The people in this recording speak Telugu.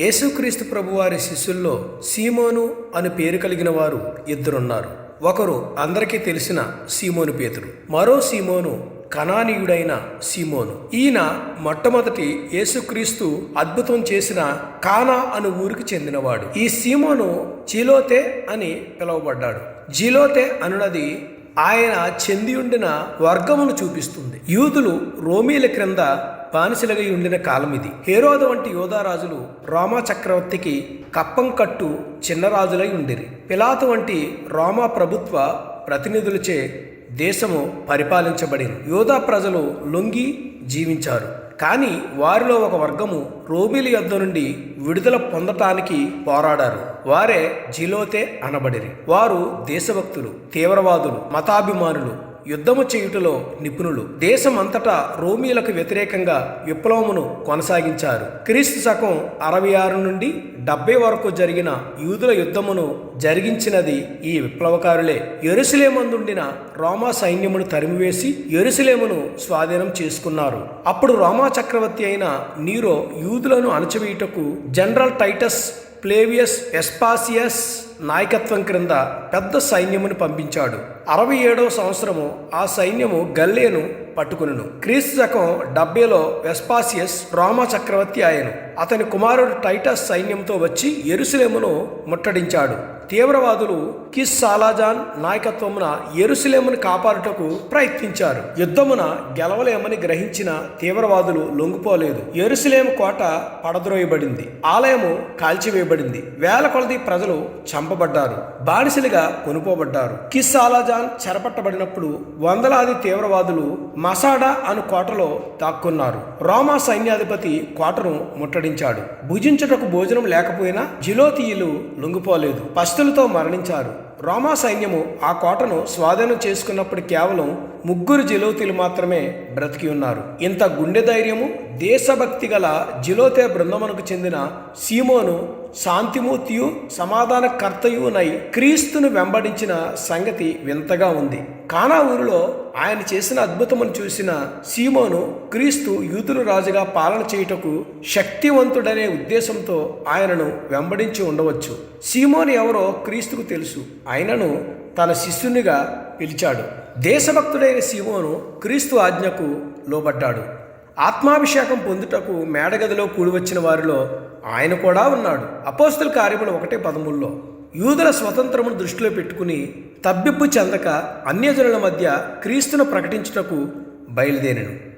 యేసుక్రీస్తు ప్రభువారి శిష్యుల్లో సీమోను అని పేరు కలిగిన వారు ఇద్దరున్నారు. ఒకరు అందరికీ తెలిసిన సీమోను పేతుడు మరో సీమోను కణానీయుడైన సీమోను. ఈయన మొట్టమొదటి యేసుక్రీస్తు అద్భుతం చేసిన కానా అను ఊరికి చెందినవాడు. ఈ సీమోను చీలోతే అని పిలువబడ్డాడు. జీలోతే అనునది ఆయన చెంది ఉండిన వర్గమును చూపిస్తుంది. యూదులు రోమీల క్రింద బానిసలుగా ఉండిన కాలం ఇది. హేరోద వంటి యోధారాజులు రోమా చక్రవర్తికి కప్పం కట్టు చిన్న రాజులై ఉండిరి. పిలాతు వంటి రోమా ప్రభుత్వ ప్రతినిధులచే దేశము పరిపాలించబడింది యోధా ప్రజలు లొంగి జీవించారు. కానీ వారిలో ఒక వర్గము రోబీల యొద్ద నుండి విడుదల పొందటానికి పోరాడారు. వారే జిలోతే అనబడిరి. వారు దేశభక్తులు తీవ్రవాదులు మతాభిమానులు యుద్ధము చేయుటలో నిపుణులు. దేశమంతటా రోమీలకు వ్యతిరేకంగా విప్లవమును కొనసాగించారు. క్రీస్తు శకం అరవై ఆరు నుండి డెబ్బై వరకు జరిగిన యూదుల యుద్ధమును జరిగించినది ఈ విప్లవకారులే. ఎరుసలేమందుండిన రోమా సైన్యమును తరిమివేసి ఎరుసలేమును స్వాధీనం చేసుకున్నారు. అప్పుడు రోమా చక్రవర్తి అయిన నీరో యూదులను అణచివేయుటకు జనరల్ టైటస్ ప్లేవియస్ ఎస్పాసియస్ నాయకత్వం క్రింద పెద్ద సైన్యమును పంపించాడు. అరవై ఏడవ సంవత్సరము ఆ సైన్యము గల్లేను పట్టుకును క్రీస్తు శకం డెబ్బైలో వెస్పాసియస్ రోమా చక్రవర్తి ఆయను అతని కుమారుడు టైటస్ సైన్యంతో వచ్చి ఎరుసలేమును ముట్టడించాడు. తీవ్రవాదులు కిస్ సాలాజాన్ నాయకత్వమున ఎరుసలేమును కాపాడుటకు ప్రయత్నించారు. యుద్ధమున గెలవలేమని గ్రహించిన తీవ్రవాదులు లొంగిపోలేదు. ఎరుసలేము కోట పడద్రోయబడింది. ఆలయము కాల్చివేయబడింది. వేల కొలది ప్రజలు చంపబడ్డారు. బానిసలుగా కొనుకోబడ్డారు. కిస్ సాలాజాన్ చెరపట్టబడినప్పుడు వందలాది తీవ్రవాదులు మసాడా అను కోటలో దాక్కున్నారు. రోమా సైన్యాధిపతి కోటను ముట్టడించాడు. భుజించుటకు భోజనం లేకపోయినా జిలోతీయులు లొంగిపోలేదు. పస్తులతో మరణించారు. రోమా సైన్యము ఆ కోటను స్వాధీనం చేసుకున్నప్పుడు కేవలం ముగ్గురు జిలోతీలు మాత్రమే బ్రతికి ఉన్నారు. ఇంత గుండె ధైర్యము దేశభక్తి గల జిలోతే బృందమునకు చెందిన సీమోను శాంతిమూర్తియు సమాధానకర్తయునై క్రీస్తును వెంబడించిన సంగతి వింతగా ఉంది. కానా ఊరిలో ఆయన చేసిన అద్భుతమును చూసిన సీమోను క్రీస్తు యూదులు రాజుగా పాలన చేయుటకు శక్తివంతుడనే ఉద్దేశంతో ఆయనను వెంబడించి ఉండవచ్చు. సీమోను ఎవరో క్రీస్తుకు తెలుసు. ఆయనను తన శిష్యునిగా పిలిచాడు. దేశభక్తుడైన సీమోను క్రీస్తు ఆజ్ఞకు లోబడ్డాడు. ఆత్మాభిషేకం పొందుటకు మేడగదిలో కూడివచ్చిన వారిలో ఆయన కూడా ఉన్నాడు. అపోస్తుల కార్యములు ఒకటే పదమూల్లో యూదుల స్వతంత్రమును దృష్టిలో పెట్టుకుని తబ్బిబ్బు చెందక అన్యజనుల మధ్య క్రీస్తును ప్రకటించుటకు బయలుదేరాను.